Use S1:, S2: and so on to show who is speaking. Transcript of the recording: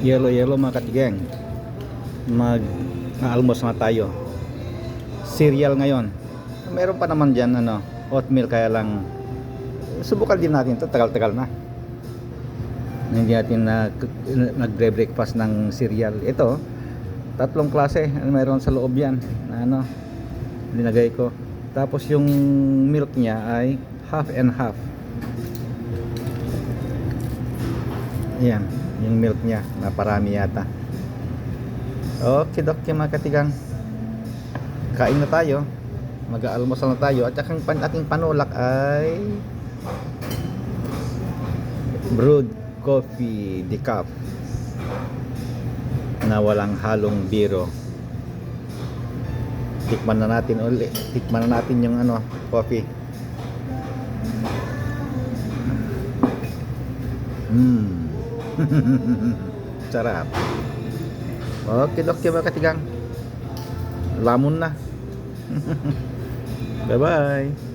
S1: Yellow yellow mga katigang. Mag almos na tayo. Cereal ngayon. Meron pa naman dyan ano, oatmeal kaya lang subukan din natin to tagal-tagal na. Hindi natin na nagbre-breakfast ng cereal. Ito, tatlong klase meron sa loob yan na ano linagay ko. Tapos yung milk niya ay half and half. Ayan, yung milk niya na parami yata. Okay, okay mga katigang. Kain na tayo. Mag-aalmusal na tayo. At ang pan ating panulak ay brewed coffee decaf na walang halong biro. Tikman na natin uli. Tikman na natin yung ano, coffee. Hmm. Sarap. Okay, okay mga katigang. Lamon na. Bye-bye.